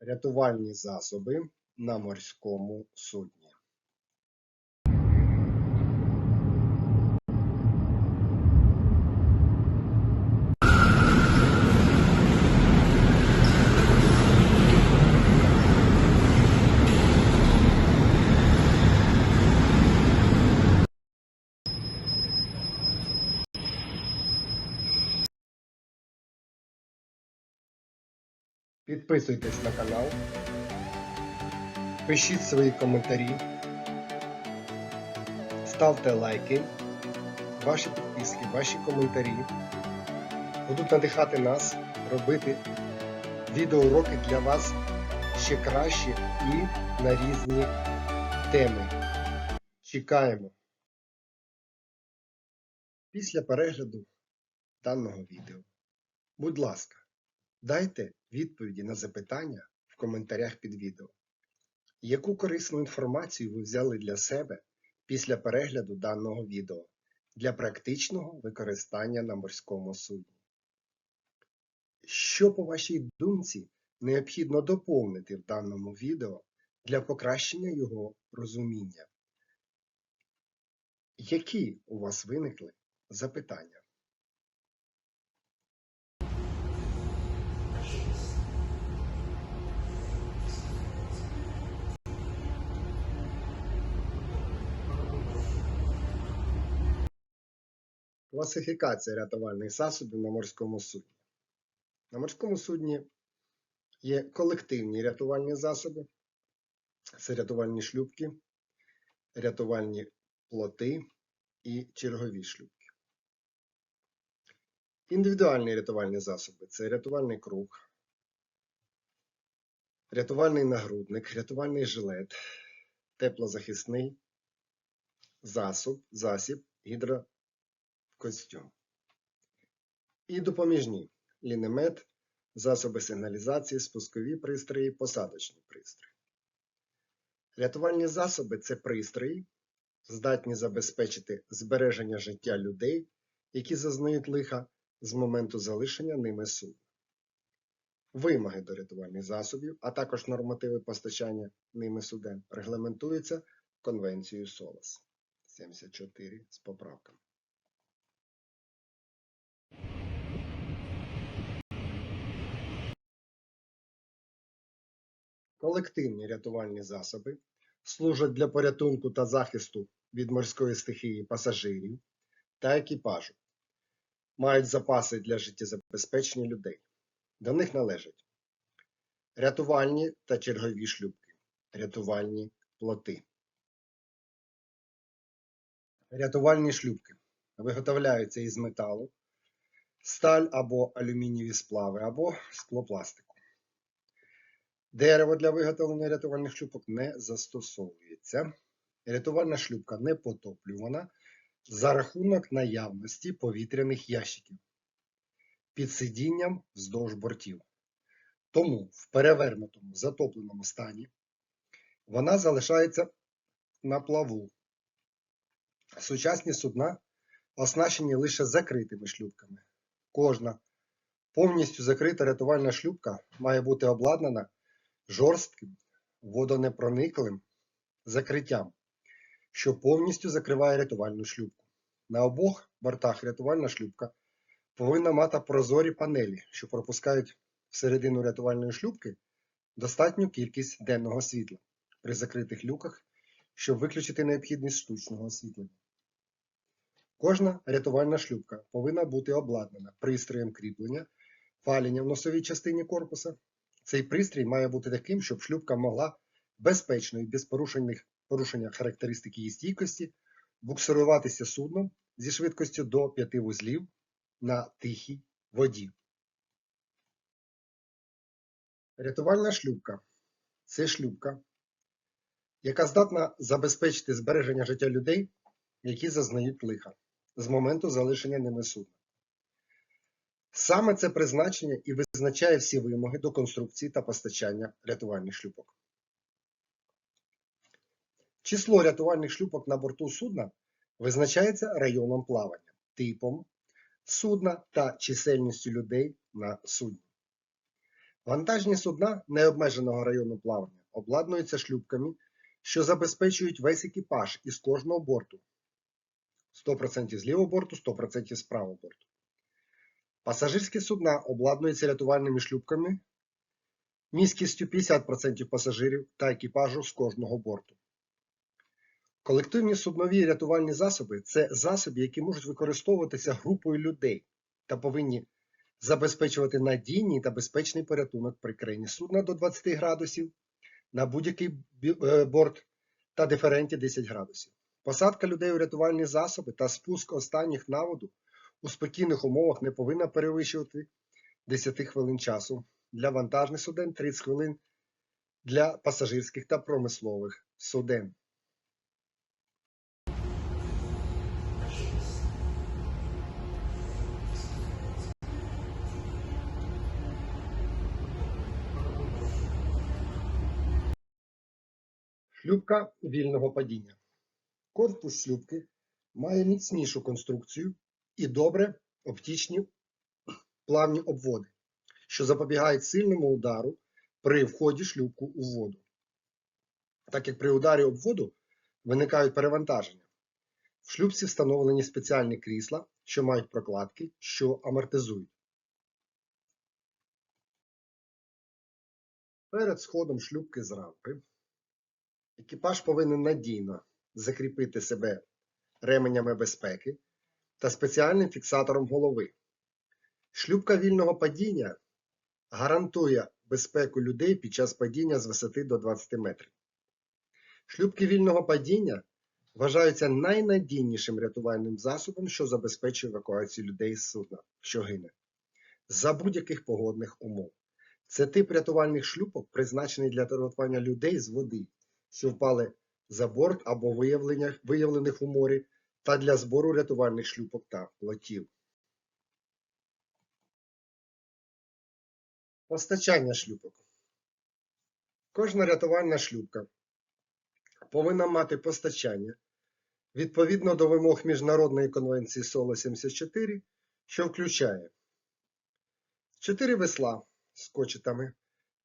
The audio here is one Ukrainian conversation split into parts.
Рятувальні засоби на морському судні. Підписуйтесь на канал, пишіть свої коментарі, ставте лайки. Ваші підписки, ваші коментарі будуть надихати нас робити відеоуроки для вас ще краще і на різні теми. Чекаємо. Після перегляду даного відео, будь ласка, дайте відповіді на запитання в коментарях під відео. Яку корисну інформацію ви взяли для себе після перегляду даного відео для практичного використання на морському судні? Що, по вашій думці, необхідно доповнити в даному відео для покращення його розуміння? Які у вас виникли запитання? Класифікація рятувальних засобів на морському судні. На морському судні є колективні рятувальні засоби, це рятувальні шлюпки, рятувальні плоти і чергові шлюпки. Індивідуальні рятувальні засоби це рятувальний круг, рятувальний нагрудник, рятувальний жилет, теплозахисний засоб, засіб, гідрокостюм. І допоміжні лінемет, засоби сигналізації, спускові пристрої, посадочні пристрої. Рятувальні засоби це пристрої, здатні забезпечити збереження життя людей, які зазнають лиха з моменту залишення ними судна. Вимоги до рятувальних засобів, а також нормативи постачання ними суден регламентуються Конвенцією СОЛАС 74 з поправками. Колективні рятувальні засоби служать для порятунку та захисту від морської стихії пасажирів та екіпажу, мають запаси для життєзабезпечення людей. До них належать рятувальні та чергові шлюпки, рятувальні плоти. Рятувальні шлюпки виготовляються із металу, сталь або алюмінієві сплави, або склопластику. Дерево для виготовлення рятувальних шлюпок не застосовується. Рятувальна шлюпка не потоплювана за рахунок наявності повітряних ящиків під сидінням вздовж бортів. Тому в перевернутому затопленому стані вона залишається на плаву. Сучасні судна оснащені лише закритими шлюпками. Кожна повністю закрита рятувальна шлюпка має бути обладнана жорстким водонепрониклим закриттям, що повністю закриває рятувальну шлюпку. На обох бортах рятувальна шлюпка повинна мати прозорі панелі, що пропускають всередину рятувальної шлюпки достатню кількість денного світла при закритих люках, щоб виключити необхідність штучного освітлення. Кожна рятувальна шлюпка повинна бути обладнана пристроєм кріплення, валення в носовій частині корпуса. Цей пристрій має бути таким, щоб шлюпка могла безпечно і без порушення характеристики її стійкості буксируватися судном зі швидкістю до 5 вузлів на тихій воді. Рятувальна шлюпка це шлюпка, яка здатна забезпечити збереження життя людей, які зазнають лиха з моменту залишення ними судна. Саме це призначення і визначає всі вимоги до конструкції та постачання рятувальних шлюпок. Число рятувальних шлюпок на борту судна визначається районом плавання, типом судна та чисельністю людей на судні. Вантажні судна необмеженого району плавання обладнуються шлюпками, що забезпечують весь екіпаж із кожного борту. 100% з лівого борту, 100% з правого борту. Пасажирські судна обладнуються рятувальними шлюпками міськістю 50% пасажирів та екіпажу з кожного борту. Колективні суднові рятувальні засоби це засоби, які можуть використовуватися групою людей та повинні забезпечувати надійний та безпечний порятунок при крені судна до 20 градусів на будь-який е, борт та диференті 10 градусів. Посадка людей у рятувальні засоби та спуск останніх на воду у спокійних умовах не повинна перевищувати 10 хвилин часу. Для вантажних суден 30 хвилин для пасажирських та промислових суден. Шлюпка вільного падіння. Корпус шлюпки має міцнішу конструкцію і добре оптичні плавні обводи, що запобігають сильному удару при вході шлюпку у воду. Так як при ударі об воду виникають перевантаження. В шлюпці встановлені спеціальні крісла, що мають прокладки, що амортизують. Перед сходом шлюпки з рампи екіпаж повинен надійно закріпити себе ременями безпеки та спеціальним фіксатором голови. Шлюпка вільного падіння гарантує безпеку людей під час падіння з висоти до 20 метрів. Шлюпки вільного падіння вважаються найнадійнішим рятувальним засобом, що забезпечує евакуацію людей з судна, що гине, за будь-яких погодних умов. Це тип рятувальних шлюпок, призначений для рятування людей з води, що впали за борт або виявлених у морі, та для збору рятувальних шлюпок та плотів. Постачання шлюпок. Кожна рятувальна шлюпка повинна мати постачання відповідно до вимог Міжнародної конвенції СОЛО 74, що включає 4 весла з кочетами,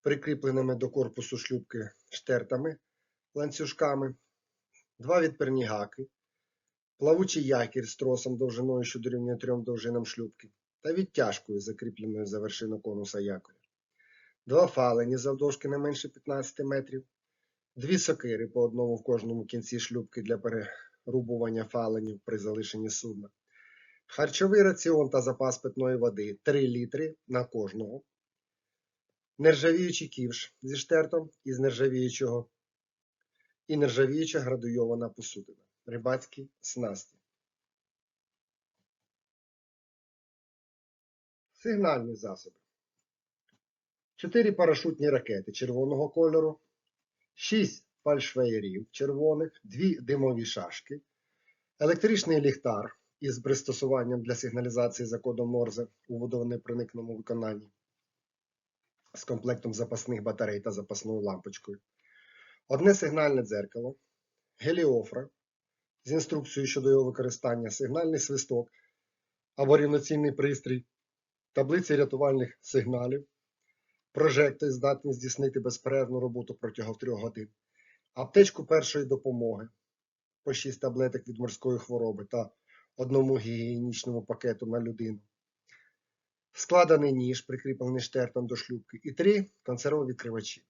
прикріпленими до корпусу шлюпки штертами, ланцюжками, два відперні гаки, плавучий якір з тросом довжиною, що дорівнює трьом довжинам шлюпки, та відтяжкою, закріпленою за вершину конуса якоря, два фалені завдовжки не менше 15 метрів, дві сокири по одному в кожному кінці шлюпки для перерубування фаленів при залишенні судна, харчовий раціон та запас питної води 3 літри на кожного, нержавіючий ківш зі штертом із нержавіючого і нержавіюча градуйована посудина, рибацькі снасті. Сигнальні засоби. 4 парашутні ракети червоного кольору, 6 фальшвеєрів червоних, 2 димові шашки, електричний ліхтар із пристосуванням для сигналізації за кодом Морзе у водонепроникному виконанні з комплектом запасних батарей та запасною лампочкою, одне сигнальне дзеркало, геліофра з інструкцією щодо його використання, сигнальний свисток або рівноцінний пристрій, таблиці рятувальних сигналів, прожектор здатний здійснити безперервну роботу протягом 3 годин, аптечку першої допомоги по 6 таблеток від морської хвороби та одному гігієнічному пакету на людину, складений ніж, прикріплений штертом до шлюпки, і 3 консервовідкривачі,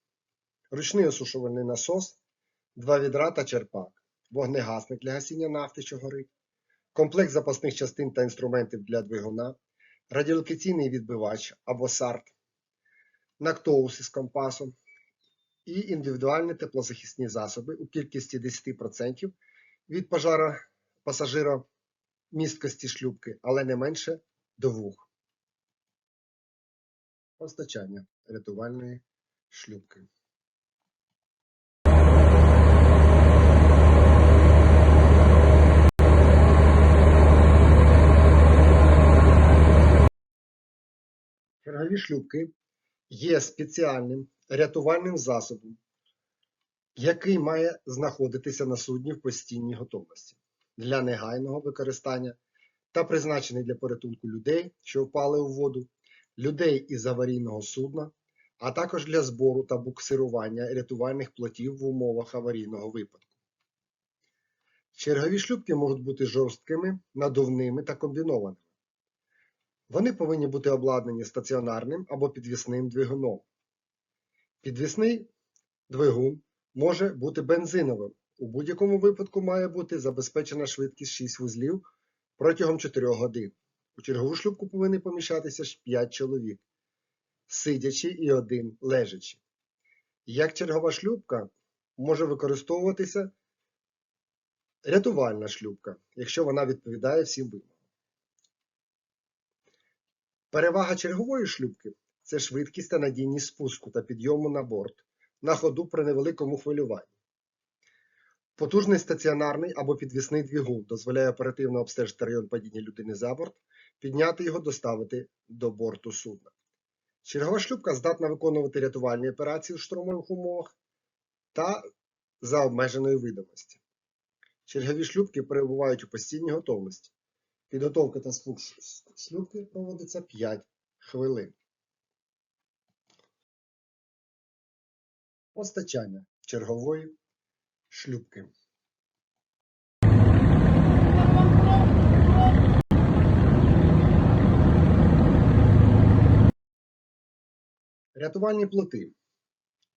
ручний осушувальний насос, два відра та черпак, вогнегасник для гасіння нафти, що горить, комплект запасних частин та інструментів для двигуна, радіолокаційний відбивач або САРТ, нактоус із компасом і індивідуальні теплозахисні засоби у кількості 10% від пожара пасажира місткості шлюпки, але не менше двох. Постачання рятувальної шлюпки. Чергові шлюпки є спеціальним рятувальним засобом, який має знаходитися на судні в постійній готовності для негайного використання та призначений для порятунку людей, що впали у воду, людей із аварійного судна, а також для збору та буксирування рятувальних плотів в умовах аварійного випадку. Чергові шлюпки можуть бути жорсткими, надувними та комбінованими. Вони повинні бути обладнані стаціонарним або підвісним двигуном. Підвісний двигун може бути бензиновим. У будь-якому випадку має бути забезпечена швидкість 6 вузлів протягом 4 годин. У чергову шлюпку повинні поміщатися 5 чоловік, сидячи і один лежачи. Як чергова шлюпка може використовуватися рятувальна шлюпка, якщо вона відповідає всім вимогам. Перевага чергової шлюпки це швидкість та надійність спуску та підйому на борт на ходу при невеликому хвилюванні. Потужний стаціонарний або підвісний двигун дозволяє оперативно обстежити район падіння людини за борт, підняти його, доставити до борту судна. Чергова шлюпка здатна виконувати рятувальні операції у штурмових умовах та за обмеженої видимості. Чергові шлюпки перебувають у постійній готовності. Підготовка та спуск шлюпки проводиться 5 хвилин. Постачання чергової шлюпки. Рятувальні плоти.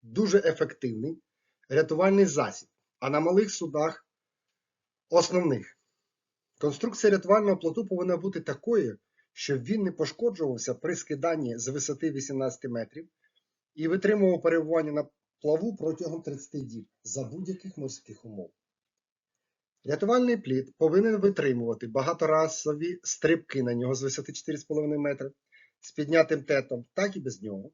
Дуже ефективний рятувальний засіб, а на малих судах основних. Конструкція рятувального плоту повинна бути такою, щоб він не пошкоджувався при скиданні з висоти 18 метрів і витримував перебування на плаву протягом 30 діб за будь-яких морських умов. Рятувальний плід повинен витримувати багаторазові стрибки на нього з висоти 4,5 метри з піднятим тетом, так і без нього.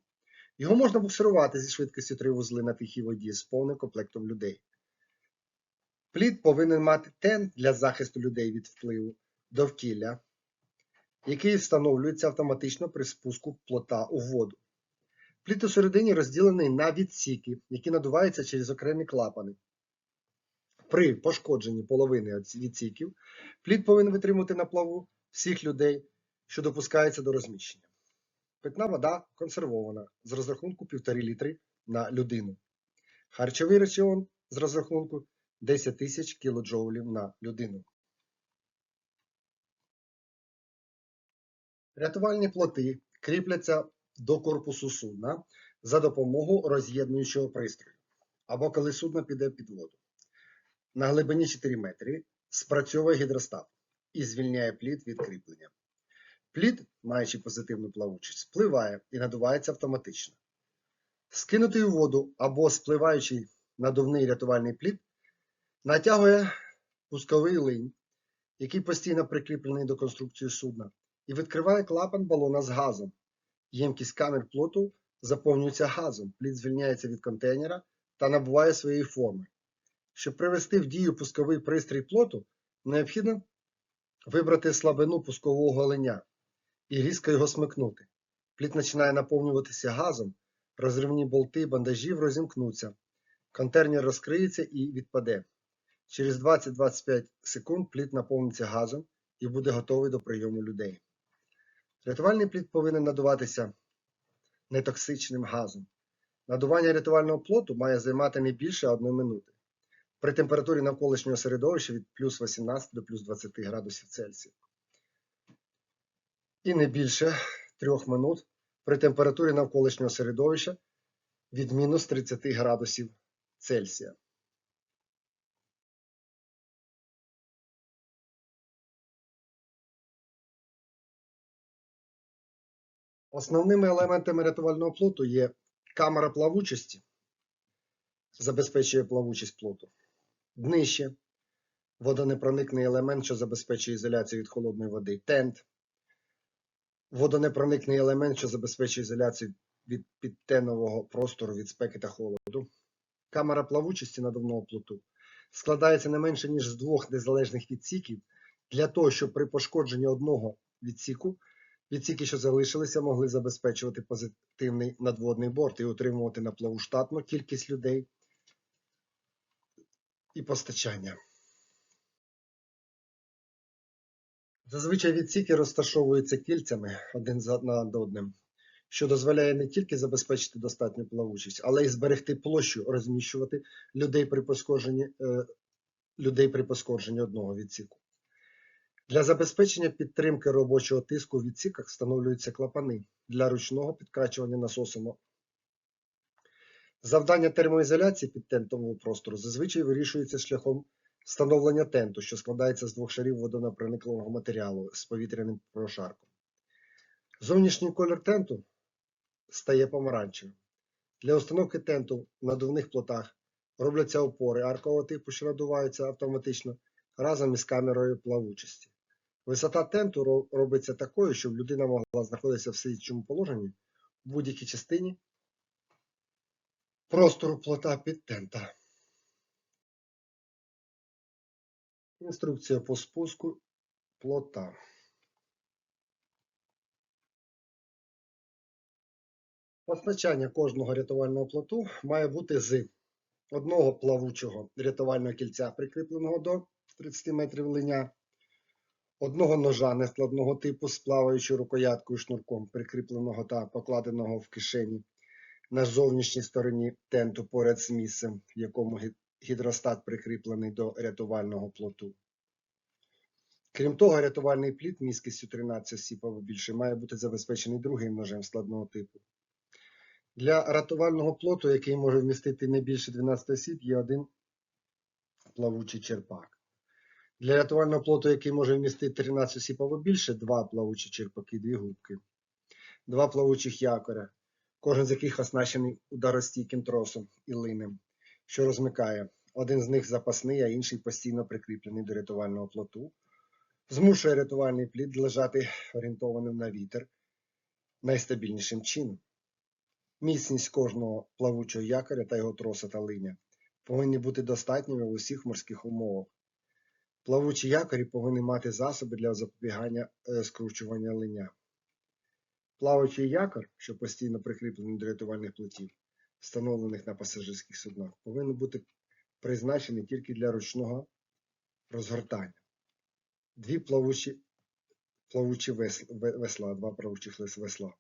Його можна буксирувати зі швидкістю 3 вузли на тихій воді з повним комплектом людей. Плід повинен мати тент для захисту людей від впливу довкілля, який встановлюється автоматично при спуску плота у воду. Плід у середині розділений на відсіки, які надуваються через окремі клапани. При пошкодженні половини відсіків плід повинен витримувати на плаву всіх людей, що допускаються до розміщення. Питна вода консервована з розрахунку 1,5 літри на людину. Харчовий раціон з розрахунку 10 тисяч кілоджоулів на людину. Рятувальні плоти кріпляться до корпусу судна за допомогою роз'єднуючого пристрою, або коли судно піде під воду. На глибині 4 метри спрацьовує гідростат і звільняє плід від кріплення. Плід, маючи позитивну плавучість, спливає і надувається автоматично. Скинутий у воду або спливаючий надувний рятувальний плід натягує пусковий линь, який постійно прикріплений до конструкції судна, і відкриває клапан балона з газом. Ємкість камер плоту заповнюється газом, плід звільняється від контейнера та набуває своєї форми. Щоб привести в дію пусковий пристрій плоту, необхідно вибрати слабину пускового линя і різко його смикнути. Плід починає наповнюватися газом, розривні болти бандажів розімкнуться, контейнер розкриється і відпаде. Через 20-25 секунд плід наповниться газом і буде готовий до прийому людей. Рятувальний плід повинен надуватися нетоксичним газом. Надування рятувального плоту має займати не більше 1 минути. При температурі навколишнього середовища від плюс 18 до плюс 20 градусів Цельсія. І не більше 3 минут при температурі навколишнього середовища від мінус 30 градусів Цельсія. Основними елементами рятувального плоту є камера плавучості, забезпечує плавучість плоту, днище, водонепроникний елемент, що забезпечує ізоляцію від холодної води, тент, водонепроникний елемент, що забезпечує ізоляцію від підтенового простору від спеки та холоду. Камера плавучості надувного плоту складається не менше, ніж з двох незалежних відсіків для того, щоб при пошкодженні одного відсіку відсіки, що залишилися, могли забезпечувати позитивний надводний борт і утримувати на плаву штатну кількість людей і постачання. Зазвичай відсіки розташовуються кільцями один над одним, що дозволяє не тільки забезпечити достатню плавучість, але й зберегти площу, розміщувати людей при пошкодженні, е, людей при пошкодженні одного відсіку. Для забезпечення підтримки робочого тиску в відсіках встановлюються клапани для ручного підкрачування насосом. Завдання термоізоляції підтентового простору зазвичай вирішується шляхом встановлення тенту, що складається з двох шарів водонепроникливого матеріалу з повітряним прошарком. Зовнішній колір тенту стає помаранчевим. Для установки тенту в надувних плотах робляться опори аркового типу, що надуваються автоматично разом із камерою плавучості. Висота тенту робиться такою, щоб людина могла знаходитися в сидячому положенні в будь-якій частині простору плота під тента. Інструкція по спуску плота. Постачання кожного рятувального плоту має бути з одного плавучого рятувального кільця, прикріпленого до 30 метрів линя, одного ножа нескладного типу з плаваючою рукояткою шнурком, прикріпленого та покладеного в кишені на зовнішній стороні тенту поряд з місцем, в якому гідростат прикріплений до рятувального плоту. Крім того, рятувальний пліт міськістю 13 осіб або більше має бути забезпечений другим ножем складного типу. Для рятувального плоту, який може вмістити не більше 12 осіб, є один плавучий черпак. Для рятувального плоту, який може вмістити 13 осіб або більше, два плавучі черпаки, дві губки, два плавучих якоря, кожен з яких оснащений ударостійким тросом і линем, що розмикає. Один з них запасний, а інший постійно прикріплений до рятувального плоту. Змушує рятувальний плід лежати орієнтованим на вітер найстабільнішим чином. Міцність кожного плавучого якоря та його троса та линя повинні бути достатніми в усіх морських умовах. Плавучі якорі повинні мати засоби для запобігання е, скручування линя. Плаваючий якор, що постійно прикріплений до рятувальних плотів, встановлених на пасажирських суднах, повинен бути призначений тільки для ручного розгортання. Дві плавучі, плавучі вес- весла, два плавучих весла,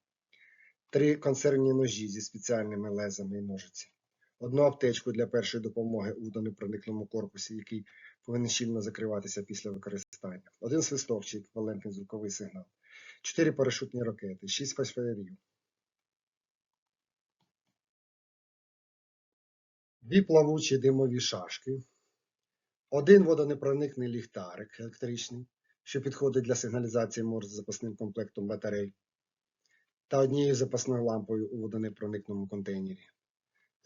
три консервні ножі зі спеціальними лезами і ножиці, одну аптечку для першої допомоги у водонепрониклому корпусі, який повинен щільно закриватися після використання, один свисток чи звуковий сигнал, чотири парашутні ракети, шість фосфорів, дві плавучі димові шашки, один водонепроникний ліхтарик електричний, що підходить для сигналізації морз з запасним комплектом батарей, та однією запасною лампою у водонепроникному контейнері.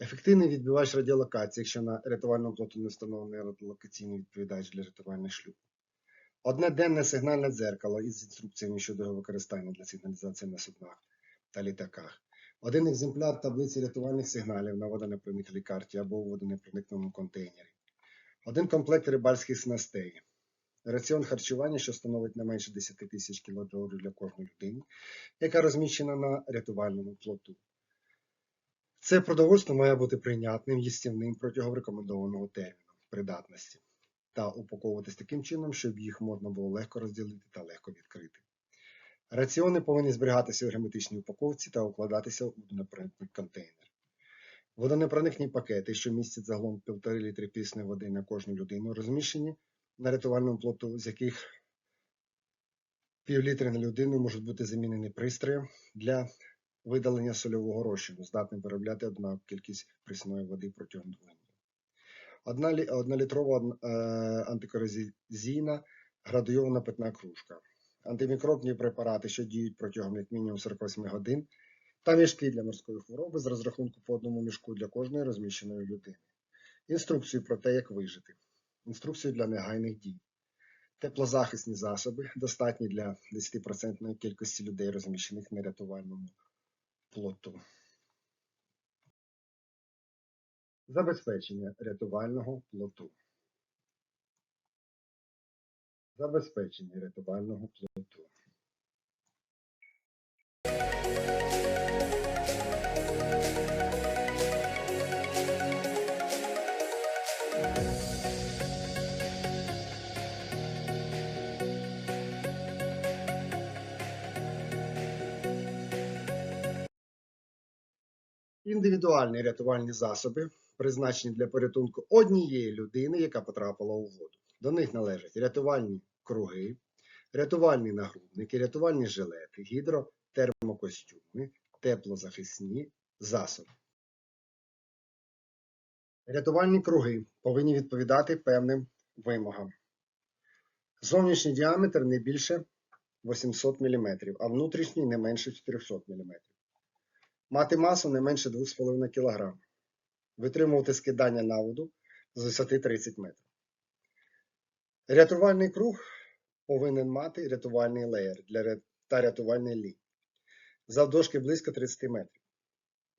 Ефективний відбивач радіолокації, якщо на рятувальному плоту не встановлений радіолокаційний відповідач для рятувальних шлюб. Одне денне сигнальне дзеркало із інструкціями щодо його використання для сигналізації на суднах та літаках. Один екземпляр таблиці рятувальних сигналів на водонепрониклій карті або у водонепроникному контейнері. Один комплект рибальських снастей. Раціон харчування, що становить не менше 10 тисяч кілокалорій для кожної людини, яка розміщена на рятувальному плоту. Це продовольство має бути прийнятним, їстівним протягом рекомендованого терміну придатності та упаковуватись таким чином, щоб їх можна було легко розділити та легко відкрити. Раціони повинні зберігатися в герметичній упаковці та укладатися у водонепроникний контейнер. Водонепроникні пакети, що містять загалом 1,5 літри прісної води на кожну людину, розміщені на рятувальному плоту, з яких пів літри на людину можуть бути замінені пристроєм для видалення сольового розчину, здатним виробляти однакову кількість прісної води протягом двох днів. Одна, лі- однолітрова од- е, антикорозійна градуйована питна кружка. Антимікробні препарати, що діють протягом як мінімум 48 годин, та мішки для морської хвороби з розрахунку по одному мішку для кожної розміщеної людини. Інструкцію про те, як вижити. Інструкцію для негайних дій. Теплозахисні засоби, достатні для 10% кількості людей, розміщених на рятувальному плоту. Забезпечення рятувального плоту. Забезпечення рятувального плоту. Індивідуальні рятувальні засоби, призначені для порятунку однієї людини, яка потрапила у воду. До них належать рятувальні круги, рятувальні нагрудники, рятувальні жилети, гідротермокостюми, теплозахисні засоби. Рятувальні круги повинні відповідати певним вимогам. Зовнішній діаметр не більше 800 мм, а внутрішній не менше 400 мм. Мати масу не менше 2,5 кг. Витримувати скидання на воду з висоти 30 метрів. Рятувальний круг повинен мати рятувальний леєр для та рятувальний лій. Завдовжки близько 30 метрів.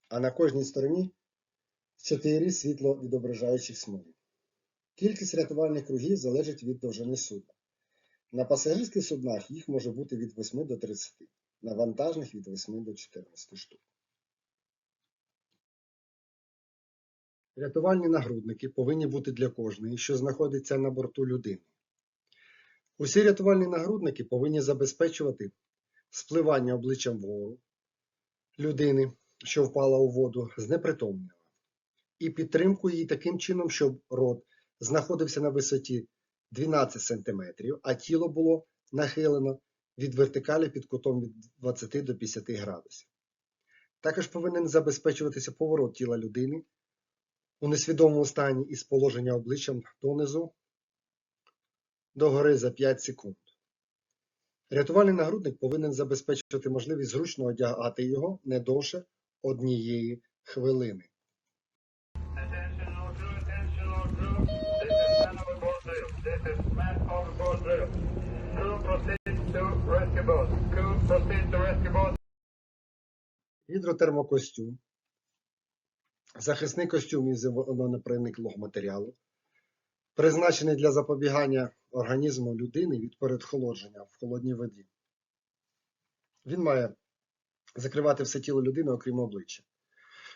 А на кожній стороні 4 світловідображаючих смуги. Кількість рятувальних кругів залежить від довжини судна. На пасажирських суднах їх може бути від 8 до 30, на вантажних від 8 до 14 штук. Рятувальні нагрудники повинні бути для кожної, що знаходиться на борту людини. Усі рятувальні нагрудники повинні забезпечувати спливання обличчям вгору людини, що впала у воду, знепритомнила, і підтримку її таким чином, щоб рот знаходився на висоті 12 см, а тіло було нахилено від вертикалі під кутом від 20 до 50 градусів. Також повинен забезпечуватися поворот тіла людини у несвідомому стані із положення обличчям донизу догори за 5 секунд. Рятувальний нагрудник повинен забезпечувати можливість зручно одягати його не довше однієї хвилини. Гідротермокостюм, захисний костюм із водонепрониклого матеріалу, призначений для запобігання організму людини від передхолодження в холодній воді. Він має закривати все тіло людини, окрім обличчя.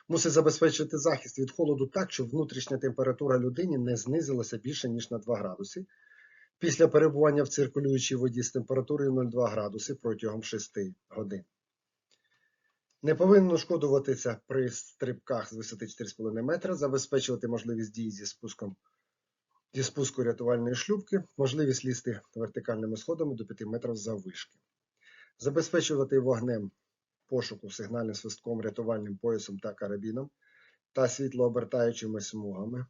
Мусить забезпечити захист від холоду так, щоб внутрішня температура людини не знизилася більше, ніж на 2 градуси після перебування в циркулюючій воді з температурою 0,2 градуси протягом 6 годин. Не повинно шкодуватися при стрибках з висоти 4,5 метра, забезпечувати можливість дії зі спуском зі спуску рятувальної шлюпки, можливість лізти вертикальними сходами до 5 метрів заввишки, забезпечувати вогнем пошуку сигнальним свистком, рятувальним поясом та карабіном та світлообертаючими смугами.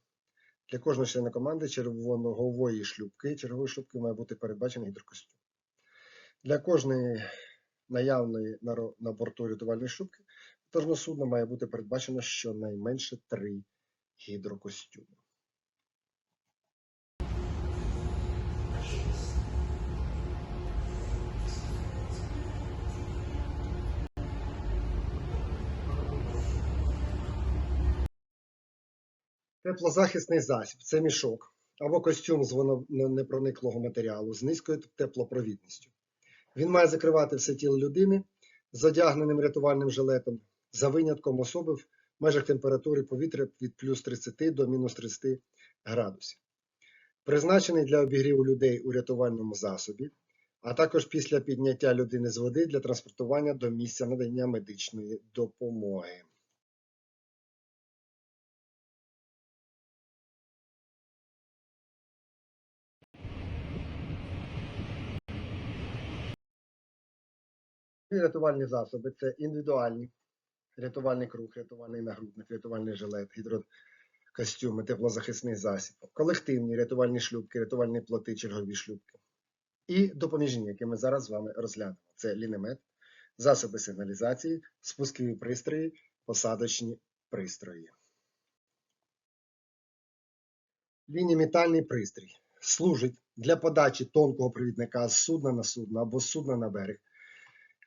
Для кожного члена команди червоногової шлюпки, чергової шлюпки має бути передбачений гідрокостюм. Для кожної наявної на, борту рятувальної шлюпки кожного судна має бути передбачено щонайменше три гідрокостюми. Теплозахисний засіб це мішок або костюм з водонепрониклого матеріалу з низькою теплопровідністю. Він має закривати все тіло людини задягненим рятувальним жилетом за винятком особи в межах температури повітря від плюс 30 до мінус 30 градусів. Призначений для обігріву людей у рятувальному засобі, а також після підняття людини з води для транспортування до місця надання медичної допомоги. Ці рятувальні засоби це індивідуальні, рятувальний круг, рятувальний нагрудник, рятувальний жилет, гідрокостюми, теплозахисний засіб, колективні рятувальні шлюпки, рятувальні плоти, чергові шлюпки. І допоміжні, які ми зараз з вами розглянемо. Це лінемет, засоби сигналізації, спускові пристрої, посадочні пристрої. Лінімітальний пристрій служить для подачі тонкого провідника з судна на судно або з судна на берег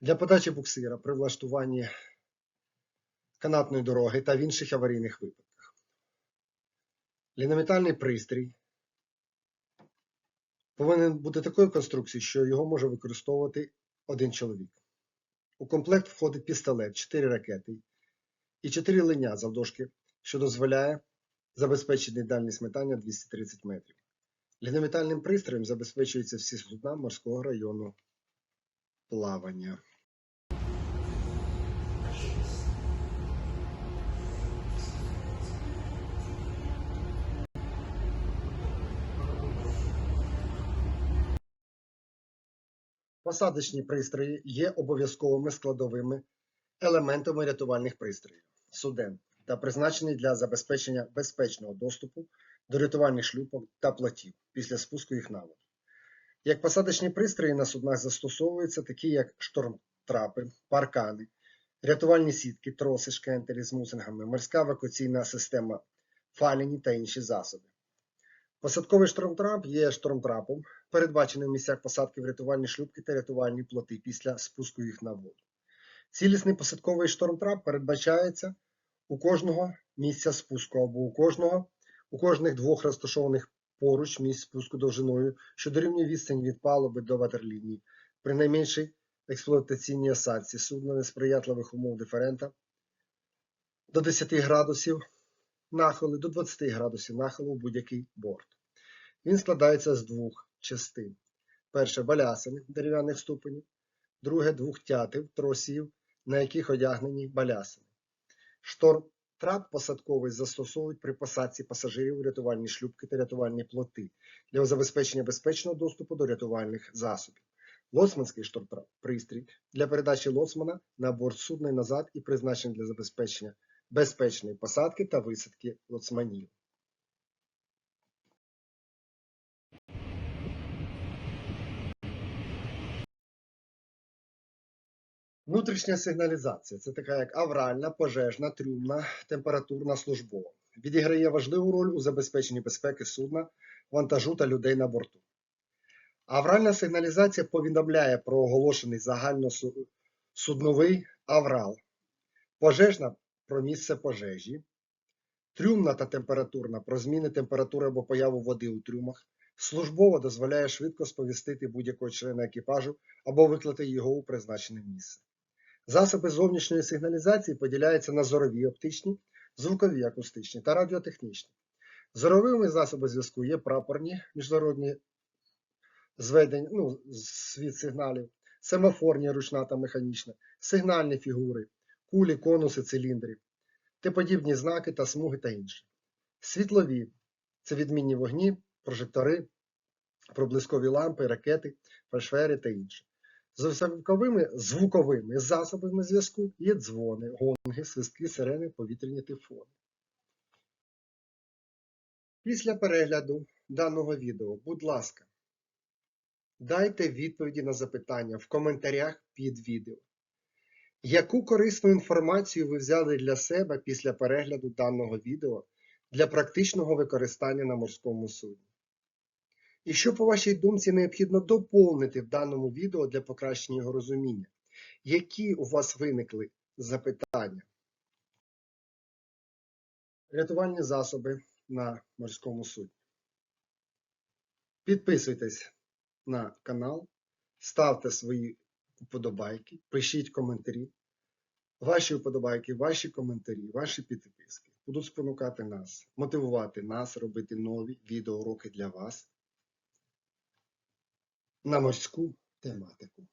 для подачі буксира при влаштуванні канатної дороги та в інших аварійних випадках. Ліномітальний пристрій повинен бути такої конструкції, що його може використовувати один чоловік. У комплект входить пістолет, 4 ракети і 4 линя завдовжки, що дозволяє забезпечити дальність метання 230 метрів. Ліномітальним пристроєм забезпечуються всі судна морського району плавання. Посадочні пристрої є обов'язковими складовими елементами рятувальних пристроїв суден та призначені для забезпечення безпечного доступу до рятувальних шлюпок та плотів після спуску їх на воду. Як посадочні пристрої на суднах застосовуються такі як штормтрапи, паркани, рятувальні сітки, троси, шкентелі з мусингами, морська евакуаційна система фаліні та інші засоби. Посадковий штормтрап є штормтрапом, передбаченим в місцях посадки в рятувальні шлюпки та рятувальні плоти після спуску їх на воду. Цілісний посадковий штормтрап передбачається у кожного місця спуску або у кожного у кожних двох розташованих поруч місць спуску довжиною, що дорівнює відстань від палуби до ватерлінії, при найменшій експлуатаційній осадці судна несприятливих умов диферента до 10 градусів нахилу до 20 градусів нахилу будь-який борт. Він складається з двох частин. Перше балясини дерев'яних ступенів, друге двох тятив, тросів, на яких одягнені балясини. Шторм-трап посадковий застосовують при посадці пасажирів у рятувальні шлюпки та рятувальні плоти для забезпечення безпечного доступу до рятувальних засобів. Лоцманський штормтрап пристрій для передачі лоцмана на борт судна і назад і призначений для забезпечення безпечної посадки та висадки лоцманів. Внутрішня сигналізація це така як авральна, пожежна, трюмна, температурна, службова. Відіграє важливу роль у забезпеченні безпеки судна, вантажу та людей на борту. Авральна сигналізація повідомляє про оголошений загальносудновий аврал, пожежна про місце пожежі, трюмна та температурна про зміни температури або появу води у трюмах, службова дозволяє швидко сповістити будь-якого члена екіпажу або виклати його у призначене місце. Засоби зовнішньої сигналізації поділяються на зорові оптичні, звукові акустичні та радіотехнічні. Зоровими засоби зв'язку є прапорні міжнародні зведення, ну, світ сигналів, семафорні ручна та механічна, сигнальні фігури, кулі, конуси, циліндри, типодібні знаки та смуги та інше. Світлові це відмінні вогні, прожектори, проблискові лампи, ракети, фальшфери та інше. Звуковими, звуковими засобами зв'язку є дзвони, гонги, свистки, сирени, повітряні тифони. Після перегляду даного відео, будь ласка, дайте відповіді на запитання в коментарях під відео. Яку корисну інформацію ви взяли для себе після перегляду даного відео для практичного використання на морському судні? І що, по вашій думці, необхідно доповнити в даному відео для покращення його розуміння? Які у вас виникли запитання? Рятувальні засоби на морському судні. Підписуйтесь на канал, ставте свої вподобайки, пишіть коментарі. Ваші вподобайки, ваші коментарі, ваші підписки будуть спонукати нас, мотивувати нас робити нові відеоуроки для вас на морську тематику.